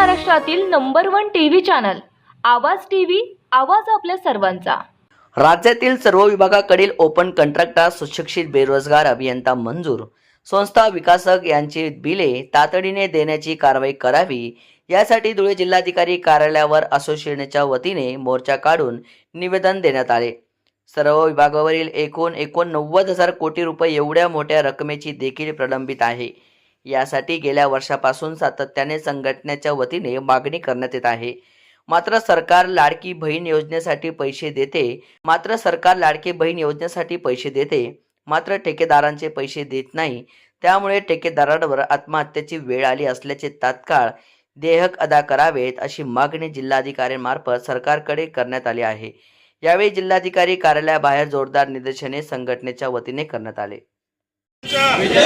महाराष्ट्रातील number one TV channel Awaaz TV Awaaz आपल्या सर्वांचा. राज्यातील सर्व विभागाकडील ओपन कंत्राटदार सुशिक्षित बेरोजगार अभियंता मंजूर. संस्था विकासक यांची बिले तातडीने देण्याची कारवाई करावी यासाठी धुळे जिल्हाधिकारी कार्यालयावर असोसिएशनच्या वतीने मोर्चा काढून निवेदन देण्यात आले. सर्व विभागावरील एकूण एकोणनव्वद हजार कोटी रुपये एवढ्या मोठ्या रकमेची देखील प्रलंबित आहे. यासाठी गेल्या वर्षापासून सातत्याने संघटनेच्या वतीने मागणी करण्यात येत आहे. मात्र सरकार लाडकी बहीण योजनेसाठी पैसे देते. मात्र सरकार लाडकी बहीण योजनेसाठी पैसे देते. मात्र ठेकेदारांचे पैसे देत नाही. त्यामुळे ठेकेदारांवर आत्महत्येची वेळ आली असल्याचे तात्काळ देहक अदा करावेत अशी मागणी जिल्हाधिकाऱ्यांमार्फत सरकारकडे करण्यात आली आहे. यावेळी जिल्हाधिकारी कार्यालयाबाहेर जोरदार निदर्शने संघटनेच्या वतीने करण्यात आले.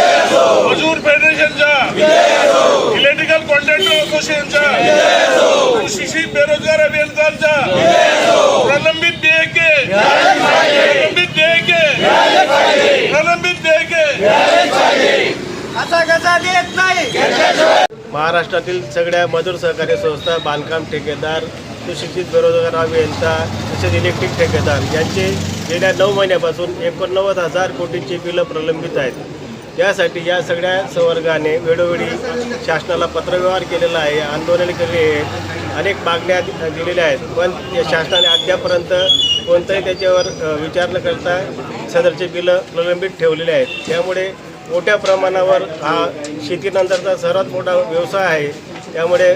मजूर फेडरेशनच्या इलेक्ट्रिकल कॉन्ट्रॅक्टर असोसिएशनच्या सुशिक्षित बेरोजगार अभियंत्यांच्या प्रलंबित देयके प्रलंबित देयके प्रलंबित देयके असा कसा देत नाही? महाराष्ट्रातील सगळ्या मजूर सहकारी संस्था बांधकाम ठेकेदार सुशिक्षित बेरोजगार अभियंता तसेच इलेक्ट्रिक ठेकेदार यांचे गेल्या नऊ महिन्यापासून एकोणनव्वद हजार कोटींची बिलं प्रलंबित आहेत. यासाठी या सगळ्या संवर्गाने वेळोवेळी शासनाला पत्रव्यवहार केलेला आहे आंदोलन केले आहे अनेक मागण्या दि- दिलेल्या आहेत. पण या शासनाने अद्यापर्यंत कोणताही त्याच्यावर विचार न करता सदरचे बिलं प्रलंबित ठेवलेले आहेत. त्यामुळे मोठ्या प्रमाणावर हा शेतीनंतरचा सर्वात मोठा व्यवसाय आहे. त्यामुळे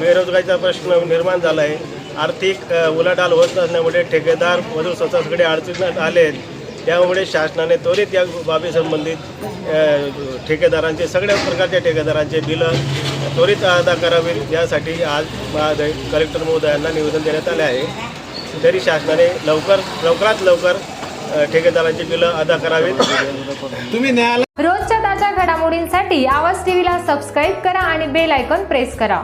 बेरोजगारीचा प्रश्न निर्माण झाला आहे. आर्थिक उलाढाल होत नसल्यामुळे ठेकेदार मजूर संस्थांकडे अडचणीत आले. आहेत त्यामुळे शासनाने त्वरित या बाबी संबंधित अ, ठेकेदारांचे सगळ्या प्रकारच्या ठेकेदारांचे बिलं त्वरित अदा करावीत यासाठी आज महोदय कलेक्टर महोदयांना निवेदन देण्यात आले आहे. तरी शासनाने लवकर लवकरात लवकर ठेकेदारांची बिलं अदा करावीत. तुम्ही न्यायालय रोजच्या ताज्या घडामोडींसाठी आवाज टीव्हीला सबस्क्राईब करा आणि बेल आयकॉन प्रेस करा.